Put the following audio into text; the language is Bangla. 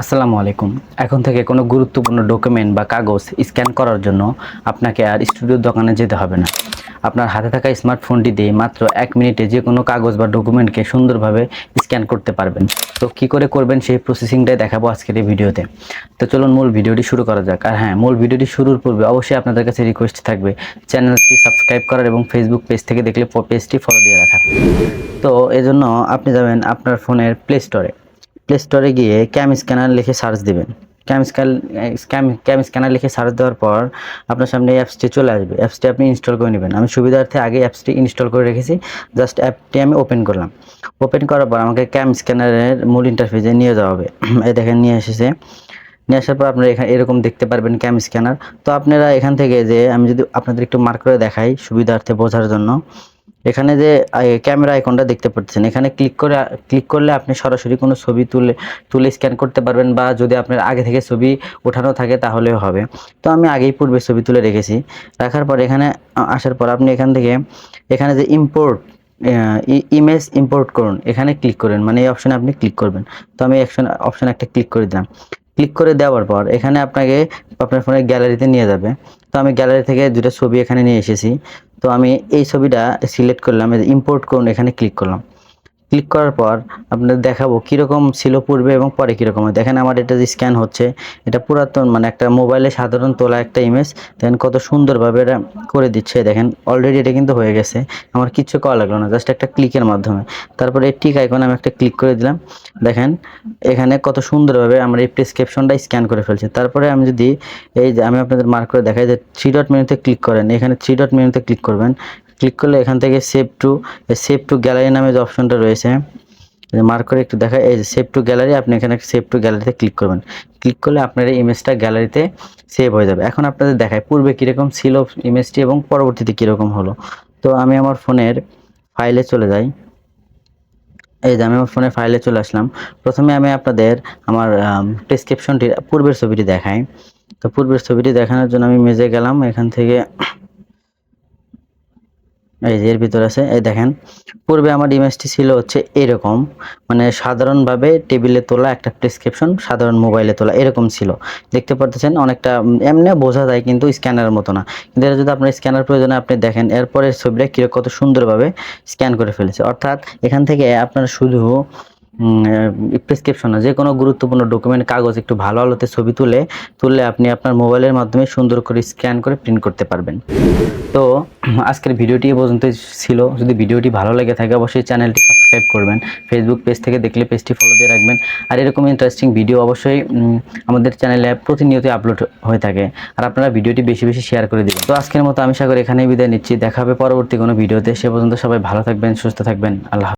আসসালামু আলাইকুম। এখন থেকে কোনো গুরুত্বপূর্ণ ডকুমেন্ট বা কাগজ স্ক্যান করার জন্য আপনাকে আর স্টুডিওর দোকানে যেতে হবে না। আপনার হাতে থাকা স্মার্টফোনটি দিয়ে মাত্র এক মিনিটে যে কোনো কাগজ বা ডকুমেন্টকে সুন্দরভাবে স্ক্যান করতে পারবেন। তো কি করে করবেন সেই প্রসেসিংটাই দেখাবো আজকের এই ভিডিওতে। তো চলুন মূল ভিডিওটি শুরু করা যাক। আর হ্যাঁ মূল ভিডিওটি শুরুর পূর্বে অবশ্যই আপনাদের কাছে রিকোয়েস্ট থাকবে চ্যানেলটি সাবস্ক্রাইব করার এবং ফেসবুক পেজ থেকে দেখলে পেজটি ফলো দিয়ে রাখা। তো এজন্য আপনি যাবেন আপনার ফোনের প্লে স্টোরে প্লে স্টোরে গিয়ে ক্যাম স্ক্যানার লিখে সার্চ দিবেন। Cam scan cam cam scanner লিখে সার্চ দেওয়ার পর আপনার সামনে অ্যাপসটি চলে আসবে। অ্যাপসটি আপনি ইনস্টল করে নেবেন। আমি সুবিধার্থে আগে অ্যাপসটি ইনস্টল করে রেখেছি। জাস্ট অ্যাপটি আমি ওপেন করলাম। ওপেন করার পর আমাকে ক্যাম স্ক্যানারের মূল ইন্টারফেসে নিয়ে যাওয়া হবে। এই দেখেন নিয়ে এসেছে। নিয়ে আসার পর আপনারা এখানে এরকম দেখতে পারবেন ক্যাম স্ক্যানার তো আপনারা এখান থেকে যে আমি যদি আপনাদের একটু মার্ক করে দেখাই সুবিধার্থে বোঝার জন্য এখানে যে ক্যামেরা আইকনটা দেখতে পাচ্ছেন, এখানে ক্লিক করে ক্লিক করলে আপনি সরাসরি কোনো ছবি তুলে তুলে স্ক্যান করতে পারবেন বা যদি আপনার আগে থেকে ছবি ওঠানো থাকে তাহলেও হবে। তো আমি আগেই পূর্বে ছবি তুলে রেখেছি। রাখার পর এখানে আসার পর আপনি এখান থেকে, এখানে যে ইম্পোর্ট ইমেজ ইম্পোর্ট করুন, এখানে ক্লিক করুন মানে এই অপশানে আপনি ক্লিক করবেন। তো আমি অপশন অপশান একটা ক্লিক করে দিলাম। ক্লিক করে দেওয়ার পর এখানে আপনাকে আপনার ফোনের গ্যালারিতে নিয়ে যাবে। তো আমি গ্যালারি থেকে দুটো ছবি এখানে নিয়ে এসেছি। তো আমি এই ছবিটা সিলেক্ট করলাম ইম্পোর্ট করুন এখানে ক্লিক করলাম। ক্লিক করার পর আপনাদের দেখাবো কীরকম ছিল পূর্বে এবং পরে কীরকম হয়। দেখেন আমার এটা যে স্ক্যান হচ্ছে, এটা পুরাতন মানে একটা মোবাইলে সাধারণ তোলা একটা ইমেজ দেখেন কত সুন্দরভাবে এটা করে দিচ্ছে, দেখেন অলরেডি এটা কিন্তু হয়ে গেছে। আমার কিচ্ছু করা লাগল না জাস্ট একটা ক্লিকের মাধ্যমে। তারপরে এই টিক আইকনে আমি একটা ক্লিক করে দিলাম। দেখেন এখানে কত সুন্দরভাবে আমার এই প্রেসক্রিপশনটা স্ক্যান করে ফেলছে। তারপরে আমি যদি এই যে আমি আপনাদের মার্ক করে দেখাই যে থ্রি ডট মেনুতে ক্লিক করেন, এখানে থ্রি ডট মেনুতে ক্লিক করবেন। ক্লিক করলে এখান থেকে save to save to gallery নামে যে অপশনটা রয়েছে মার্ক করে একটু দেখা, এই সেভ টু গ্যালারি আপনি এখানে সেভ টু গ্যালারিতে ক্লিক করবেন। ক্লিক করলে আপনার এই ইমেজটা গ্যালারিতে সেভ হয়ে যাবে। এখন আপনাদের দেখায়, পূর্বে কীরকম ছিল ইমেজটি এবং পরবর্তীতে কীরকম হলো। তো আমি আমার ফোনের ফাইলে চলে যাই। এই যে আমি আমার ফোনের ফাইলে চলে আসলাম। প্রথমে আমি আপনাদের আমার প্রেসক্রিপশনটি পূর্বের ছবিটি দেখাই। তো পূর্বের ছবিটি দেখানোর জন্য আমি মেজে গেলাম। এখান থেকে এই যে এর ভিতরে আছে, এই দেখেন। পূর্বে আমার ইমেজটি ছিল হচ্ছে এরকম। মানে সাধারণভাবে টেবিলে তোলা একটা প্রেসক্রিপশন সাধারণ মোবাইলে তোলা এরকম ছিল। দেখতে পারতেছেন, অনেকটা এমনি বোঝা যায় কিন্তু স্ক্যানারের মতো না। কিন্তু এটা যদি আপনার স্ক্যানার প্রয়োজনে আপনি দেখেন, এরপরের ছবিটা কীরকম কত সুন্দরভাবে স্ক্যান করে ফেলেছে। অর্থাৎ এখান থেকে আপনার শুধু প্রেসক্রিপশন যে কোনো গুরুত্বপূর্ণ ডকুমেন্ট কাগজ একটু ভালো আলোতে ছবি তুলে তুললে আপনি আপনার মোবাইলের মাধ্যমে সুন্দর করে স্ক্যান করে প্রিন্ট করতে পারবেন। তো, আজকের ভিডিওটি পর্যন্ত ছিল। যদি ভিডিওটি ভালো লেগে থাকে, অবশ্যই চ্যানেলটি সাবস্ক্রাইব করবেন। ফেসবুক পেজ থেকে দেখলে পেজটি ফলো দিয়ে রাখবেন। আর এরকম ইন্টারেস্টিং ভিডিও অবশ্যই আমাদের চ্যানেলে প্রতিনিয়ত আপলোড হয়ে থাকে। আর আপনারা ভিডিওটি বেশি বেশি শেয়ার করে দিবেন। তো আজকের মতো আমি সাগর এখানেই বিদায় নিচ্ছি। দেখা হবে পরবর্তী কোনো ভিডিওতে সে পর্যন্ত সবাই ভালো থাকবেন, সুস্থ থাকবেন। আল্লাহ।